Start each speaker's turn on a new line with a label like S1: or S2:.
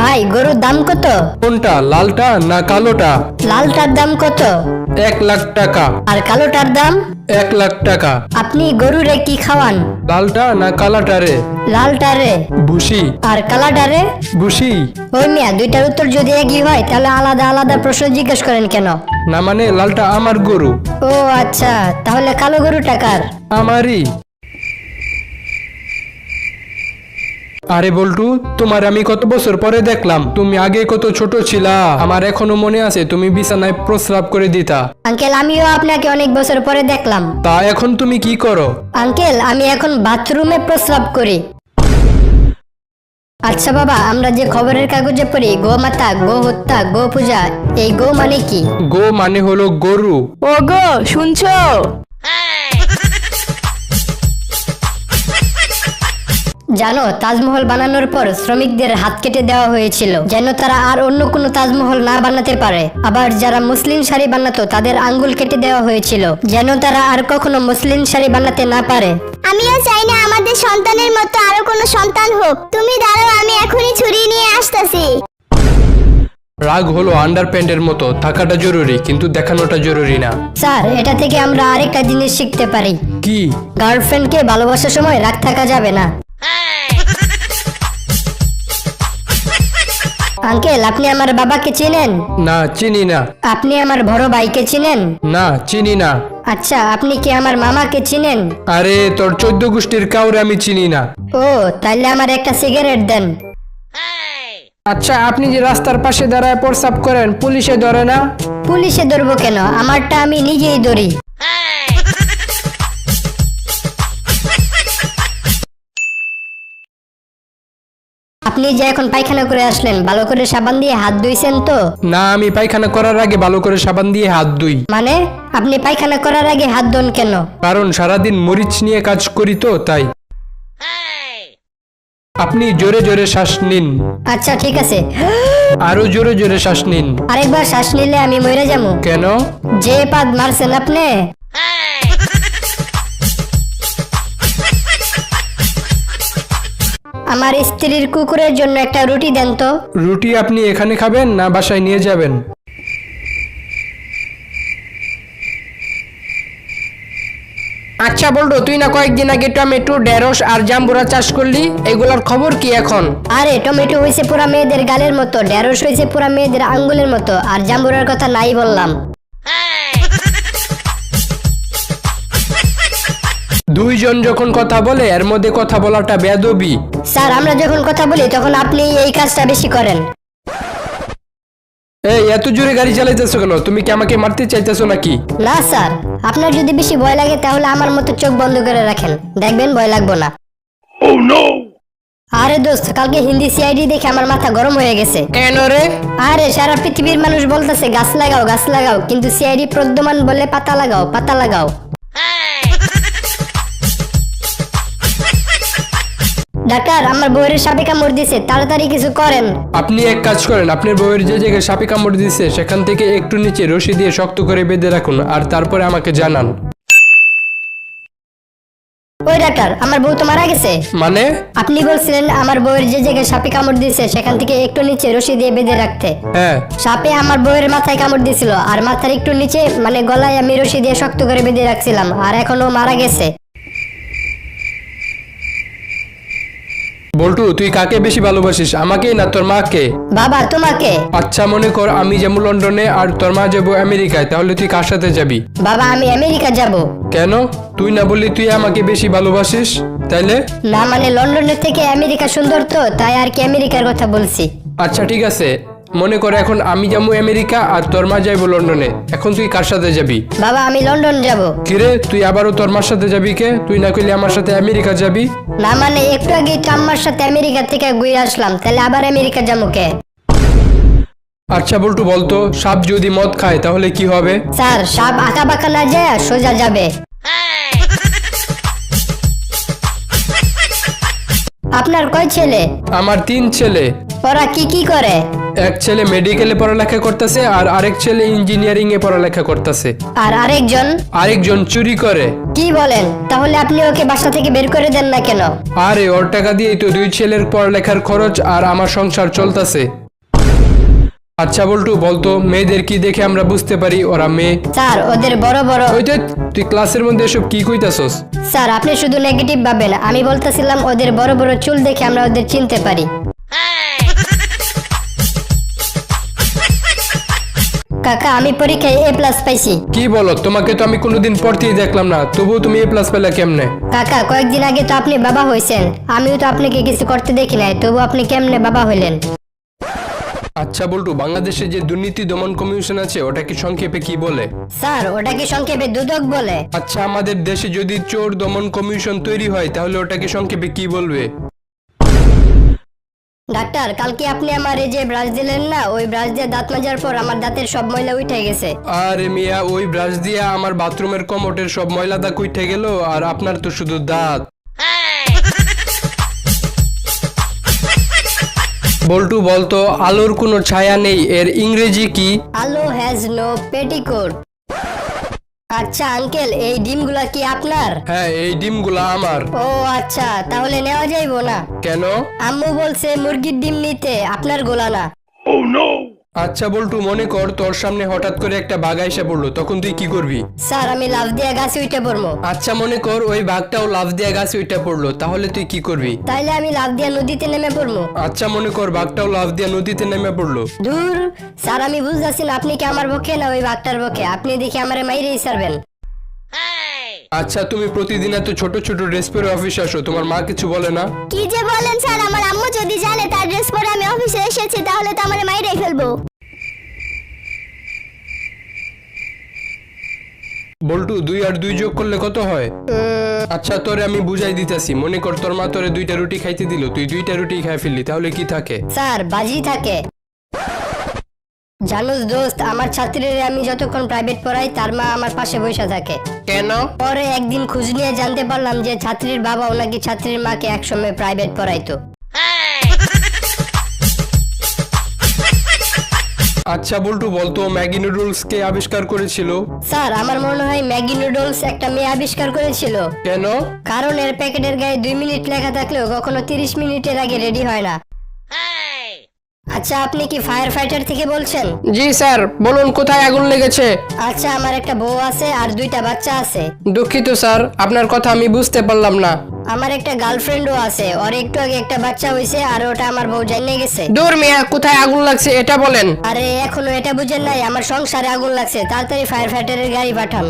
S1: ভাই গরুর দাম কত?
S2: কোনটা লালটা না কালোটা?
S1: লালটার দাম কত?
S2: এক লাখ টাকা।
S1: আর কালোটার দাম?
S2: এক লাখ টাকা।
S1: আপনি গরুরে কি খাওয়ান?
S2: লালটা না কালাটারে
S1: লালটারে
S2: ভুসি।
S1: আর কালাটারে
S2: ভুসি।
S1: ওই মিয়া দুইটার উত্তর যদি একই হয় তাহলে আলাদা আলাদা প্রশ্ন জিজ্ঞেস করেন কেন?
S2: না মানে লালটা আমার গরু।
S1: ও আচ্ছা তাহলে কালো গরু টাকার
S2: আমারই। আরে বল্টু তোমার আমি কত বছর পরে দেখলাম। তুমি আগে কত ছোট ছিলা। আমার এখনও মনে আছে তুমি বিছানায় প্রস্রাব করে দিতা।
S1: আঙ্কেল আমিও আপনাকে অনেক বছর পরে দেখলাম।
S2: তা এখন তুমি কি করো?
S1: আঙ্কেল আমি এখন বাথরুমে প্রস্রাব করি। আচ্ছা বাবা আমরা যে খবরের কাগজে পড়ি গো মাতা গো হত্যা গো পূজা এই গো মানে কি?
S2: গো মানে হলো গরু।
S3: ও গো শুনছো?
S1: জানো তাজমহল বানানোর পর শ্রমিকদের হাত কেটে দেওয়া হয়েছিল যেন তারা আর অন্য কোনো তাজমহল না বানাতে পারে। আবার যারা মুসলিম শাড়ি বানাতো তাদের আঙ্গুল কেটে দেওয়া হয়েছিল যেন তারা আর কখনো মুসলিম শাড়ি বানাতে না পারে।
S4: আমিও চাই না আমাদের সন্তানের মতো আরও কোনো সন্তান হোক। তুমি দাঁড়াও আমি এখনই ছুরি নিয়ে আসতেছি।
S2: রাগ হলো আন্ডার প্যান্টের মতো থাকাটা জরুরি কিন্তু দেখানোটা জরুরি না।
S1: স্যার এটা থেকে আমরা আরেকটা জিনিস শিখতে পারি।
S2: কি?
S1: গার্লফ্রেন্ডকে ভালোবাসার সময় রাগ থাকা যাবে না। আঙ্কেল আপনি আমার বাবাকে চিনেন?
S2: না চিনি না।
S1: আপনি আমার বড় ভাইকে চিনেন?
S2: না চিনি না।
S1: আচ্ছা আপনি কি আমার মামাকে চিনেন?
S2: আরে তোর চোদ্দ গোষ্ঠীর কাউরে আমি চিনি না।
S1: ও তাইলে আমার একটা সিগারেট দেন।
S5: আচ্ছা আপনি যে রাস্তার পাশে দাঁড়ায় প্রস্রাব করেন পুলিশে ধরে না?
S1: পুলিশে ধরবো কেন? আমারটা আমি নিজেই ধরি। আপনি যে এখন পায়খানা করে আসলেন ভালো করে সাবান দিয়ে হাত ধুইছেন তো?
S2: না আমি পায়খানা করার আগে ভালো করে সাবান দিয়ে হাত ধুই।
S1: মানে আপনি পায়খানা করার আগে হাত ধোন কেন?
S2: কারণ সারাদিন মরিচ নিয়ে কাজ করি তো তাই। আপনি জোরে জোরে শ্বাস নিন।
S1: আচ্ছা ঠিক আছে।
S2: আরও জোরে জোরে শ্বাস নিন।
S1: আরেকবার শ্বাস নিলে আমি মরে যাব।
S2: কেন?
S1: যে পাদ মারছেন আপনি? আমার স্ত্রীর কুকুরের জন্য একটা রুটি দেন তো।
S2: রুটি আপনি এখানে খাবেন না বাসায় নিয়ে যাবেন?
S5: আচ্ছা বলতো তুই না কয়েকদিন আগে টমেটো ঢেঁড়স আর জাম্বুরা চাষ করলি? এগুলোর খবর কি এখন?
S1: আরে টমেটো হয়েছে পুরা মেয়েদের গালের মতো ঢেঁড়স হয়েছে পুরা মেয়েদের আঙ্গুলের মতো আর জাম্বুরার কথা নাই বললাম।
S2: দুইজন যখন কথা বলে এর মধ্যে কথা বলাটা বেদবি
S1: স্যার আমরা যখন কথা বলি তখন আপনি এই কাজটা বেশি করেন।
S2: এই এত জোরে গাড়ি চালাইতেছো কেন? তুমি কি আমাকে মারতে চাইতেছো নাকি?
S1: না স্যার। আপনার যদি বেশি ভয় লাগে তাহলে আমার মতো চোখ বন্ধ করে রাখেন। দেখবেন ভয় লাগবো না। আরে দোস্ত কালকে হিন্দি সিআইডি দেখে আমার মাথা গরম হয়ে গেছে।
S5: কেন রে?
S1: আরে সারা পৃথিবীর মানুষ বলতেছে গাছ লাগাও গাছ লাগাও। কিন্তু সিআইডি প্রদ্যমান বলে পাতা লাগাও পাতা লাগাও। ডাক্তার আমার বউয়ের সাপে কামড় দিছে তাড়াতাড়ি কিছু করেন।
S2: আপনি এক কাজ করেন আপনার বউয়ের যে জায়গায় সাপে কামড় দিচ্ছে সেখান থেকে একটু নিচে রশি দিয়ে শক্ত করে বেঁধে রাখুন আর তারপরে আমাকে জানান।
S1: ওই ডাক্তার আমার বউ তো মারা গেছে।
S2: মানে?
S1: আপনি বলছিলেন আমার বউয়ের যে জায়গায় সাপে কামড় দিয়েছে সেখান থেকে একটু নিচে রশি দিয়ে বেঁধে রাখতে।
S2: হ্যাঁ।
S1: সাপে আমার বউয়ের মাথায় কামড় দিছিল আর মাথার একটু নিচে মানে গলায় আমি রশি দিয়ে শক্ত করে বেঁধে রাখছিলাম আর এখনও মারা গেছে।
S2: বল্টু তুই কাকে বেশি ভালোবাসিস আমাকে না তোর মাকে?
S1: বাবা তোমাকে?
S2: আচ্ছা মনে কর আমি যাব লন্ডনে আর তোর মা যাব আমেরিকায় তাহলে তুই কার সাথে যাবি?
S1: বাবা আমি আমেরিকা যাব।
S2: কেন? তুই না বললি তুই আমাকে বেশি ভালোবাসিস তাইলে?
S1: না মানে লন্ডনের থেকে আমেরিকা সুন্দর তো তাই আর কি আমেরিকার কথা বলছি।
S2: আচ্ছা ঠিক আছে। মনে কর এখন আমি যাব আমেরিকা আর তোর মা যাইবো লন্ডনে। এখন তুই কার সাথে যাবি?
S1: বাবা আমি লন্ডন যাব।
S2: কিরে তুই আবারও তোর মার সাথে যাবি কে? তুই না কইলে আমার সাথে আমেরিকা যাবি?
S1: না মানে একটু আগে তো আম্মার সাথে আমেরিকা থেকে ঘুরে আসলাম তাহলে আবার আমেরিকা যাব কে?
S2: আচ্ছা বল্টু বলতো সাপ যদি মদ খায় তাহলে কি হবে?
S1: স্যার সাপ আঁকা বাঁকা না যায় সোজা যাবে। আপনার কয় ছেলে?
S2: আমার তিন ছেলে।
S1: ওরা কি কি করে?
S2: এক ছেলে মেডিকেলে পড়ালেখা করতেছে আর আরেক ছেলে ইঞ্জিনিয়ারিং এ পড়ালেখা করতেছে।
S1: আর আরেকজন?
S2: আরেকজন চুরি করে।
S1: কি বলেন? তাহলে আপনি ওকে বাসা থেকে বের করে দেন না কেন?
S2: আরে ওর টাকা দিয়েই তো দুই ছেলের পড়ালেখার খরচ আর আমার সংসার চলতেছে। আচ্ছা বল্টু বলতো মেয়েদের কি দেখে আমরা বুঝতে পারি ওরা মেয়ে?
S1: স্যার ওদের বড় বড়
S2: ওই যে তুই ক্লাসের মধ্যে এসব কি কইতাছস?
S1: স্যার আপনি শুধু নেগেটিভ ভাবেন। আমি বলতেছিলাম ওদের বড় বড় চুল দেখে আমরা ওদের চিনতে পারি। কাকা আমি পরীক্ষায় এ প্লাস পাইছি।
S2: কি বলো তোমাকে তো আমি কোনোদিন পড়তেই দেখলাম না তবুও তুমি এ প্লাস পেলে কেমনে?
S1: কাকা কয়েকদিন আগে তো আপনি বাবা হয়েছেন আমিও তো আপনাকে কিছু করতে দেখি নাই তবু আপনি কেমনে বাবা হইলেন?
S2: আচ্ছা বল্টু বাংলাদেশে যে দুর্নীতি দমন কমিশন আছে ওটাকে সংক্ষেপে কি বলে?
S1: স্যার ওটাকে সংক্ষেপে দুদক বলে?
S2: আচ্ছা আমাদের দেশে যদি চোর দমন কমিশন তৈরি হয় তাহলে ওটাকে সংক্ষেপে কি বলবে?
S1: ডাক্তার কালকে আপনি আমার এই যে ব্রাশ দিলেন না ওই ব্রাশ দিয়ে দাঁত মাজার পর আমার দাঁতের সব ময়লা উঠে গেছে।
S2: আরে মিয়া ওই ব্রাশ দিয়ে আমার বাথরুমের কমোটের সব ময়লা দাগ উঠে গেল আর আপনার তো শুধু দাঁত। বল্টু বলতো আলোর কোনো ছায়া নেই এর ইংরেজি কি?
S1: আলো হ্যাজ নো পেটিকোট আচ্ছা আঙ্কেল এই ডিমগুলা কি আপনার?
S2: হ্যাঁ এই ডিমগুলা আমার।
S1: ও আচ্ছা তাহলে নেওয়া যাইবো না?
S2: কেন?
S1: আম্মু বলছে মুরগির ডিম নিতে আপনার গোলা না।
S2: আচ্ছা বল্টু মনে কর তোর সামনে হঠাৎ করে একটা বাঘা এসে পড়ল তখন তুই কি করবি?
S1: স্যার আমি লাভ দিয়া গাছে উঠে পড়ব।
S2: আচ্ছা মনে কর ওই বাঘটাও লাভ দিয়া গাছে ওইটা পড়ল তাহলে তুই কি করবি?
S1: তাইলে আমি লাভ দিয়া নদীতে নেমে পড়ব।
S2: আচ্ছা মনে কর বাঘটাও লাভ দিয়ে নদীতে নেমে পড়ল।
S1: দূর স্যার আমি বুঝতেছি না আপনি কি আমার পক্ষে না ওই বাঘটার পক্ষে? আপনি দেখি আমার মাইরেই সারবেন
S2: আচ্ছা তুমি প্রতিদিন এত ছোট ছোট ড্রেস পরে অফিসে আসো তোমার মা কিছু বলে না?
S4: কি যে বলেন স্যার আমার আম্মু যদি জানে তার ড্রেস পরে আমি অফিসে এসেছি তাহলে তো আমার মাইরে ফেলব।
S2: বল্টু দুই আর দুই যোগ করলে কত হয়? আচ্ছা তোরে আমি বুঝাই দিতেছি। মনে কর তোর মা তোরে দুইটা রুটি খাইতে দিল তুই দুইটা রুটি খাই ফেললি তাহলে কি থাকে?
S1: স্যার বাজি থাকে। জানুস দোস্ত আমার ছাত্রীর আমি যতক্ষণ প্রাইভেট পড়াই তার মা আমার পাশে বসে থাকে।
S5: কেন?
S1: পরে একদিন খোঁজ নিয়ে জানতে পারলাম যে ছাত্রীর বাবা ওনাকে ছাত্রীর মাকে একসময় প্রাইভেট পড়াইতো।
S2: আচ্ছা বল্টু বলতো ম্যাগি নুডলস কে আবিষ্কার করেছিল?
S1: স্যার আমার মনে হয় ম্যাগি নুডলস একটা মেয়ে আবিষ্কার করেছিল।
S2: কেন?
S1: কারণ এর প্যাকেটের গায়ে দুই মিনিট লেখা থাকলেও কখনো তিরিশ মিনিটের আগে রেডি হয় না। আচ্ছা আপনি কি ফায়ার ফাইটার থেকে বলছেন?
S5: জি স্যার। বলুন কোথায় আগুন লেগেছে?
S1: আচ্ছা আমার একটা বউ আছে আর দুইটা বাচ্চা আছে।
S5: দুঃখিত স্যার। আপনার কথা আমি বুঝতে পারলাম না।
S1: আমার একটা গার্লফ্রেন্ডও আছে। ওর একটু আগে একটা বাচ্চা হয়েছে আর ওটা আমার বউ জানিয়ে গেছে।
S5: দূর মিয়া কোথায় আগুন লাগছে এটা বলেন।
S1: আরে এখনও এটা বুঝেন নাই। আমার সংসারে আগুন লাগছে। তাড়াতাড়ি ফায়ার ফাইটারের গাড়ি পাঠান।